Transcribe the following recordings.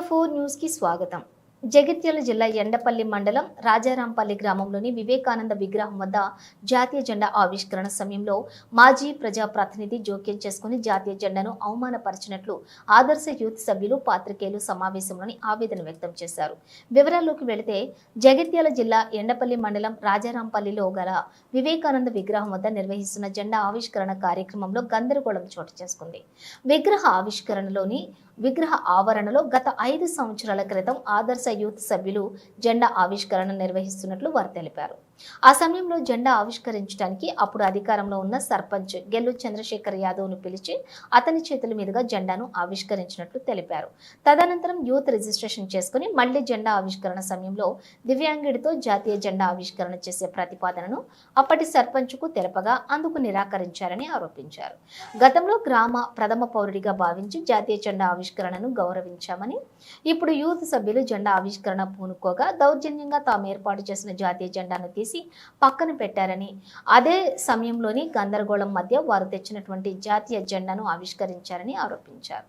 Jio four న్యూస్కి స్వాగతం. జగిత్యాల జిల్లా ఎండపల్లి మండలం రాజారాంపల్లి గ్రామంలోని వివేకానంద విగ్రహం వద్ద జాతీయ జెండా ఆవిష్కరణ సమయంలో మాజీ ప్రజా ప్రతినిధి జోక్యం చేసుకుని జాతీయ జెండాను అవమానపరిచినట్లు ఆదర్శ యూత్ సభ్యులు పాత్రికేయులు సమావేశంలోని ఆవేదన వ్యక్తం చేశారు. వివరాల్లోకి వెళితే జగిత్యాల జిల్లా ఎండపల్లి మండలం రాజారాంపల్లిలో గల వివేకానంద విగ్రహం వద్ద నిర్వహిస్తున్న జెండా ఆవిష్కరణ కార్యక్రమంలో గందరగోళం చోటు చేసుకుంది. విగ్రహ ఆవిష్కరణలోని విగ్రహ ఆవరణలో గత ఐదు సంవత్సరాల క్రితం ఆదర్శ యూత్ సభ్యులు జెండా ఆవిష్కరణ నిర్వహిస్తున్నట్లు వారు తెలిపారు. ఆ సమయంలో జెండా ఆవిష్కరించడానికి అప్పుడు అధికారంలో ఉన్న సర్పంచ్ గెల్లు చంద్రశేఖర్ యాదవ్ను పిలిచి అతని చేతుల మీదుగా జెండాను ఆవిష్కరించినట్లు తెలిపారు. తదనంతరం యూత్ రిజిస్ట్రేషన్ చేసుకుని మళ్ళీ జెండా ఆవిష్కరణ సమయంలో దివ్యాంగుడితో జాతీయ జెండా ఆవిష్కరణ చేసే ప్రతిపాదనను అప్పటి సర్పంచ్కు తెలపగా అందుకు నిరాకరించారని ఆరోపించారు. గతంలో గ్రామ ప్రథమ పౌరుడిగా భావించి జాతీయ జెండా ఆవిష్కరణను గౌరవించామని ఇప్పుడు యూత్ సభ్యులు జెండా ఆవిష్కరణ పూనుకోగా దౌర్జన్యంగా తాము ఏర్పాటు చేసిన జాతీయ జెండాను తీసి పక్కన పెట్టారని. అదే సమయంలోని గందరగోళం మధ్య వారు తెచ్చినటువంటి జాతీయ జెండాను ఆవిష్కరించారని ఆరోపించారు.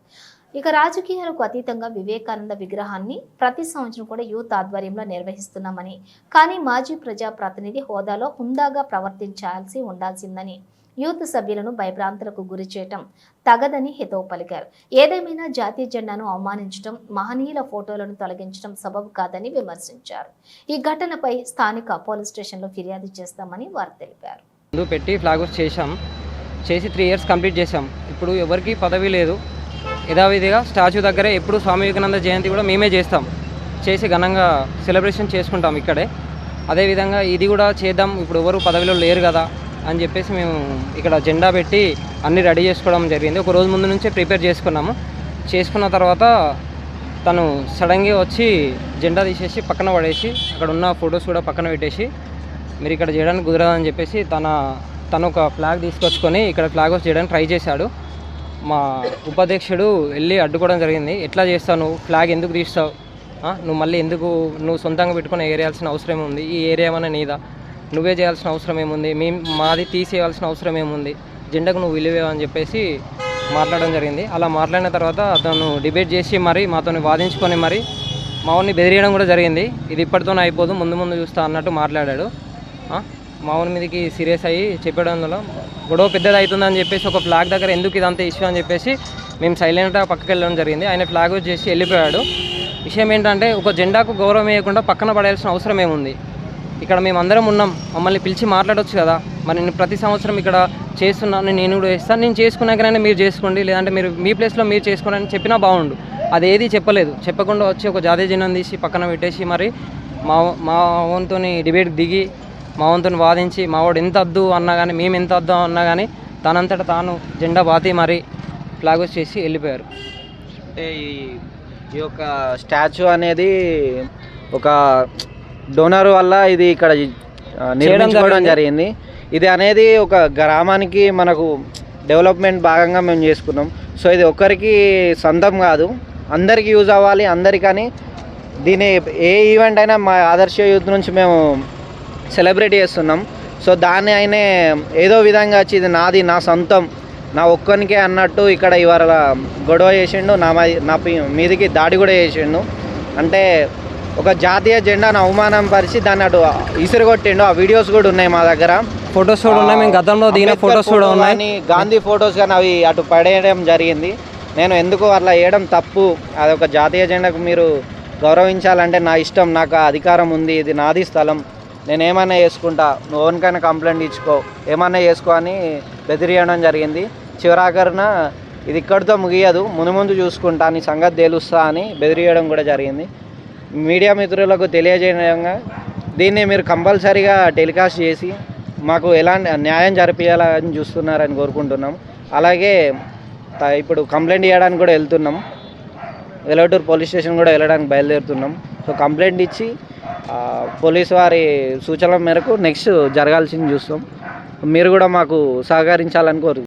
ఇక రాజకీయాలకు అతీతంగా వివేకానంద విగ్రహాన్ని ప్రతి సంవత్సరం కూడా యూత్ ఆధ్వర్యంలో నిర్వహిస్తున్నామని కానీ మాజీ ప్రజా ప్రతినిధి హోదాలో హుందాగా ప్రవర్తించాల్సి ఉండాల్సిందని యూత్ సభ్యులను భయభ్రాంతులకు గురి చేయటం తగదని హితవు పలికారు. ఏదేమైనా జాతీయ జెండాను అవమానించడం మహనీయుల ఫోటోలను తొలగించడం సబబు కాదని విమర్శించారు. ఈ ఘటనపై స్థానిక పోలీస్ స్టేషన్లో ఫిర్యాదు చేస్తామని వారు తెలిపారు. ముందు పెట్టి ఫ్లాగ్ చేశాం. చేసి త్రీ ఇయర్స్ కంప్లీట్ చేశాం. ఇప్పుడు ఎవరికి పదవి లేదు. యథావిధిగా స్టాచ్యూ దగ్గరే ఎప్పుడు స్వామి వివేకానంద జయంతి కూడా మేమే చేస్తాం. చేసి ఘనంగా సెలబ్రేషన్ చేసుకుంటాం ఇక్కడే. అదేవిధంగా ఇది కూడా చేద్దాం. ఇప్పుడు ఎవరు పదవిలో లేరు కదా. అని చెప్పేసి మేము ఇక్కడ జెండా పెట్టి అన్నీ రెడీ చేసుకోవడం జరిగింది. ఒక రోజు ముందు నుంచే ప్రిపేర్ చేసుకున్నాము. చేసుకున్న తర్వాత తను సడన్గా వచ్చి జెండా తీసేసి పక్కన పడేసి అక్కడ ఉన్న ఫొటోస్ కూడా పక్కన పెట్టేసి మీరు ఇక్కడ చేయడానికి కుదరదని చెప్పేసి తన తను ఒక ఫ్లాగ్ తీసుకొచ్చుకొని ఇక్కడ ఫ్లాగ్ హోస్ట్ చేయడానికి ట్రై చేశాడు. మా ఉపాధ్యక్షుడు వెళ్ళి అడ్డుకోవడం జరిగింది. ఎట్లా చేస్తావు నువ్వు? ఫ్లాగ్ ఎందుకు తీస్తావు? నువ్వు మళ్ళీ ఎందుకు? నువ్వు సొంతంగా పెట్టుకుని ఏరియాల్సిన అవసరం ఉంది ఈ ఏరియా ఏమైనా నీదా? నువ్వే చేయాల్సిన అవసరం ఏముంది? మేము మాది తీసేయాల్సిన అవసరం ఏముంది? జెండాకు నువ్వు విలువే అని చెప్పేసి మాట్లాడడం జరిగింది. అలా మాట్లాడిన తర్వాత అతను డిబేట్ చేసి మరి మాతో వాదించుకొని మరి మా వాడిని బెదిరియడం కూడా జరిగింది. ఇది ఇప్పటితోనే అయిపోదు ముందు ముందు చూస్తా అన్నట్టు మాట్లాడాడు. మా ఊరి మీదకి సీరియస్ అయ్యి చెప్పడం గొడవ పెద్దది అవుతుందని చెప్పేసి ఒక ఫ్లాగ్ దగ్గర ఎందుకు ఇదంతా ఇష్యూ అని చెప్పేసి మేము సైలెంట్గా పక్కకి వెళ్ళడం జరిగింది. ఆయన ఫ్లాగ్ చేసి వెళ్ళిపోయాడు. విషయం ఏంటంటే ఒక జెండాకు గౌరవం వేయకుండా పక్కన పడేయాల్సిన అవసరం ఏముంది? ఇక్కడ మేము అందరం ఉన్నాం. మమ్మల్ని పిలిచి మాట్లాడొచ్చు కదా. మరి నేను ప్రతి సంవత్సరం ఇక్కడ చేస్తున్నాను నేను కూడా చేస్తాను నేను చేసుకున్నాకనైనా మీరు చేసుకోండి. లేదంటే మీరు మీ ప్లేస్లో మీరు చేసుకోండి అని చెప్పినా బాగుండు. అది ఏది చెప్పలేదు. చెప్పకుండా వచ్చి ఒక జాతీయ జనం తీసి పక్కన పెట్టేసి మరి మా మా వంతు డిబేట్ దిగి మా వంతు వాదించి మా వాడు ఎంత వద్దు అన్నా కానీ మేము ఎంత వద్దు అన్నా కానీ తనంతట తాను జెండా బాతి మరి ఫ్లాగ్ చేసి వెళ్ళిపోయారు. అంటే ఈ ఈ యొక్క స్టాచ్యూ అనేది ఒక డోనర్ వల్ల ఇది ఇక్కడ నిర్మించుకోవడం జరిగింది. ఇది అనేది ఒక గ్రామానికి మనకు డెవలప్మెంట్ భాగంగా మేము చేసుకున్నాం. సో ఇది ఒక్కరికి సొంతం కాదు. అందరికీ యూజ్ అవ్వాలి అందరికని దీని ఏ ఈవెంట్ అయినా మా ఆదర్శ యూత్ నుంచి మేము సెలబ్రేట్ చేస్తున్నాం. సో దాన్ని ఆయనే ఏదో విధంగా వచ్చి ఇది నాది నా సొంతం నా ఒక్కనికే అన్నట్టు ఇక్కడ ఇవాళ గొడవ చేసిండు. నా నా మీదికి దాడి కూడా చేసిండు. అంటే ఒక జాతీయ జెండాను అవమానం పరిచి దాన్ని అటు ఇసురుగొట్టిండు. ఆ వీడియోస్ కూడా ఉన్నాయి మా దగ్గర. ఫొటోస్ కూడా ఉన్నాయి. మేము గతంలో దిగిన ఫొటోస్ కూడా ఉన్నాయి. గాంధీ ఫొటోస్ కానీ అవి అటు పడేయడం జరిగింది. నేను ఎందుకు అట్లా వేయడం తప్పు? అది ఒక జాతీయ జెండాకు మీరు గౌరవించాలంటే నా ఇష్టం నాకు అధికారం ఉంది ఇది నాది స్థలం. నేను ఏమైనా చేసుకుంటా? నువ్వు ఓన్కైనా కంప్లైంట్ ఇచ్చుకో. ఏమన్నా చేసుకో అని బెదిరియడం జరిగింది. చివరాఖరిన ఇది ఇక్కడితో ముగియదు. ముందు ముందు చూసుకుంటా నీ సంగతి తేలుస్తా అని బెదిరియడం కూడా జరిగింది. మీడియా మిత్రులకు తెలియజేయంగా దీన్ని మీరు కంపల్సరీగా టెలికాస్ట్ చేసి మాకు ఎలాంటి న్యాయం జరిపించాలని చూస్తున్నారని కోరుకుంటున్నాం. అలాగే ఇప్పుడు కంప్లైంట్ చేయడానికి కూడా వెళ్తున్నాం. వెలవటూరు పోలీస్ స్టేషన్ కూడా వెళ్ళడానికి బయలుదేరుతున్నాం. సో కంప్లైంట్ ఇచ్చి పోలీస్ వారి సూచనల మేరకు నెక్స్ట్ జరగాల్సింది చూస్తాం. మీరు కూడా మాకు సహకరించాలని కోరు